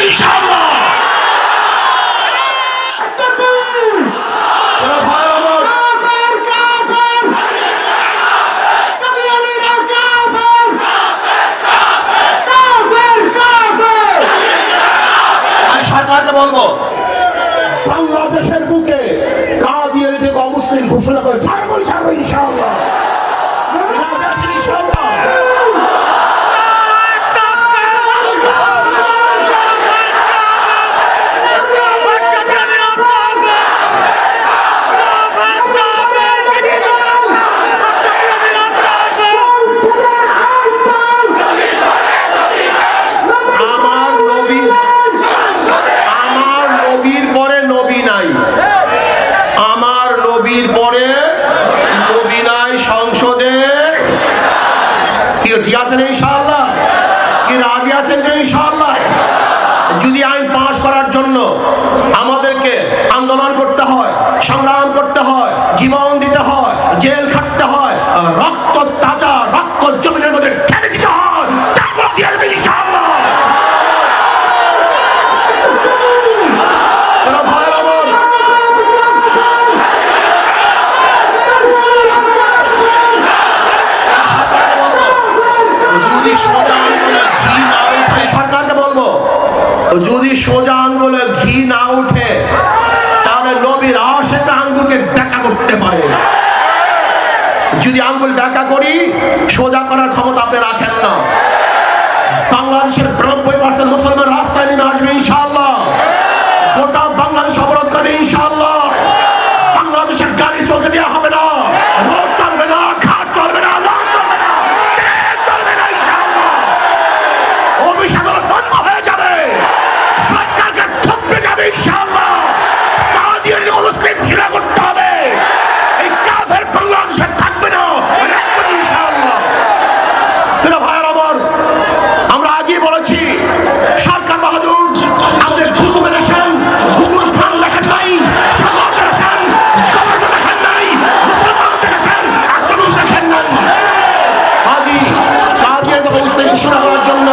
ইনশাআল্লাহ সরকারকে বলব বাংলাদেশের বুকে কাদিয়ানিকে অমুসলিম ঘোষণা করে ঠিক আছেন ইনশাআল্লাহ? কি রাজি আছেন যে ইনশাআল্লাহ? যদি আইন পাশ করার জন্য আমার যদি সোজা আঙ্গুলে ঘি না উঠে, সরকারকে বলব, যদি সোজা আঙ্গুলে ঘি না উঠে, তাহলে নবীর আশেটা আঙ্গুলকে ব্যাখ্যা করতে পারে। যদি আঙ্গুল ব্যাখ্যা করি, সোজা করার ক্ষমতা আপনি রাখেন না। বাংলাদেশের নব্বই ঘোষণা করার জন্য